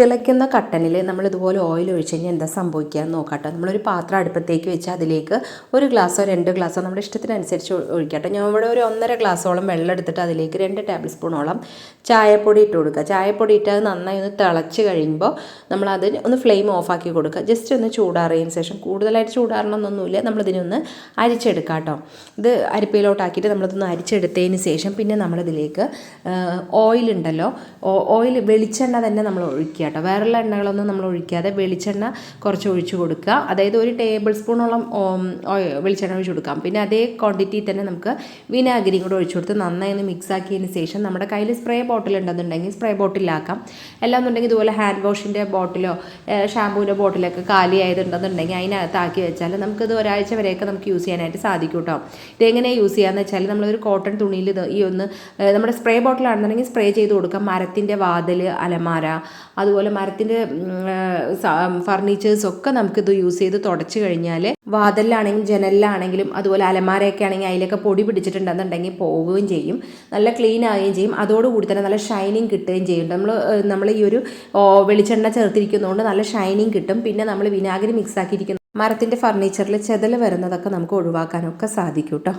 തിളയ്ക്കുന്ന കട്ടനിൽ നമ്മൾ ഇതുപോലെ ഓയിൽ ഒഴിച്ച് കഴിഞ്ഞാൽ എന്താ സംഭവിക്കുക എന്ന് നോക്കാട്ടോ. നമ്മളൊരു പാത്രം അടുപ്പത്തേക്ക് വെച്ച് അതിലേക്ക് ഒരു ഗ്ലാസ്സോ രണ്ട് ഗ്ലാസ്സോ നമ്മുടെ ഇഷ്ടത്തിനനുസരിച്ച് ഒഴിക്കാട്ടോ. ഞാൻ ഇവിടെ ഒരു ഒന്നര ഗ്ലാസ്സോളം വെള്ളം എടുത്തിട്ട് അതിലേക്ക് രണ്ട് ടേബിൾ സ്പൂണോളം ചായപ്പൊടി ഇട്ട് കൊടുക്കുക. ചായപ്പൊടി ഇട്ട് അത് നന്നായി ഒന്ന് തിളച്ച് കഴിയുമ്പോൾ നമ്മളത് ഒന്ന് ഫ്ലെയിം ഓഫാക്കി കൊടുക്കുക. ജസ്റ്റ് ഒന്ന് ചൂടാറിയതിന് ശേഷം കൂടുതലായിട്ട് ചൂടാറണമെന്നൊന്നുമില്ല നമ്മളിതിനൊന്ന് അരിച്ചെടുക്കാം കേട്ടോ ഇത് അരിപ്പയിലോട്ടാക്കിയിട്ട് നമ്മളിതൊന്ന് അരിച്ചെടുത്തതിന് ശേഷം പിന്നെ നമ്മളിതിലേക്ക് ഓയിൽ ഉണ്ടല്ലോ. ഓയിൽ വെളിച്ചെണ്ണ തന്നെ നമ്മൾ ഒഴിക്കുക. കേട്ടോ വേറെയുള്ള എണ്ണകളൊന്നും നമ്മൾ ഒഴിക്കാതെ വെളിച്ചെണ്ണ കുറച്ച് ഒഴിച്ചു കൊടുക്കുക. അതായത് ഒരു ടേബിൾ സ്പൂണോളം വെളിച്ചെണ്ണ ഒഴിച്ചു കൊടുക്കാം. പിന്നെ അതേ ക്വാണ്ടിറ്റി തന്നെ നമുക്ക് വിനാഗിരിയും കൂടെ ഒഴിച്ചു കൊടുത്ത് നന്നായി ഒന്ന് മിക്സ് ആക്കിയതിന് ശേഷം നമ്മുടെ കയ്യിൽ സ്പ്രേ ബോട്ടിൽ ഉണ്ടെന്നുണ്ടെങ്കിൽ സ്പ്രേ ബോട്ടിലാക്കാം അല്ലാന്നുണ്ടെങ്കിൽ ഇതുപോലെ ഹാൻഡ് വാഷിന്റെ ബോട്ടിലോ ഷാമ്പൂവിന്റെ ബോട്ടിലൊക്കെ കാലി ആയതുണ്ടെന്നുണ്ടെങ്കിൽ അതിനകത്ത് ആക്കി വെച്ചാൽ നമുക്കിത് ഒരാഴ്ച വരെയൊക്കെ നമുക്ക് യൂസ് ചെയ്യാനായിട്ട് സാധിക്കും കേട്ടോ ഇതെങ്ങനെ യൂസ് ചെയ്യാന്ന് വെച്ചാൽ നമ്മളൊരു കോട്ടൺ തുണിയിൽ ഈ ഒന്ന് നമ്മുടെ സ്പ്രേ ബോട്ടിലാണെന്നുണ്ടെങ്കിൽ സ്പ്രേ ചെയ്ത് കൊടുക്കാം. മരത്തിന്റെ വാതിൽ അലമാര അതുപോലെ മരത്തിന്റെ ഫർണിച്ചേഴ്സ് ഒക്കെ നമുക്കിത് യൂസ് ചെയ്ത് തുടച്ചു കഴിഞ്ഞാൽ വാതിലാണെങ്കിലും ജനലിലാണെങ്കിലും അതുപോലെ അലമാരയൊക്കെ ആണെങ്കിൽ അതിലൊക്കെ പൊടി പിടിച്ചിട്ടുണ്ടെന്നുണ്ടെങ്കിൽ പോവുകയും ചെയ്യും. നല്ല ക്ലീൻ ആവുകയും ചെയ്യും. അതോടുകൂടി തന്നെ നല്ല ഷൈനിങ് കിട്ടുകയും ചെയ്യും. നമ്മൾ നമ്മൾ ഈ ഒരു വെളിച്ചെണ്ണ ചേർത്തിരിക്കുന്നതുകൊണ്ട് നല്ല ഷൈനിങ് കിട്ടും. പിന്നെ നമ്മൾ വിനാഗിരി മിക്സ് ആക്കിയിരിക്കുന്ന മരത്തിന്റെ ഫർണിച്ചറിൽ ചെതൽ വരുന്നതൊക്കെ നമുക്ക് ഒഴിവാക്കാനൊക്കെ സാധിക്കും കേട്ടോ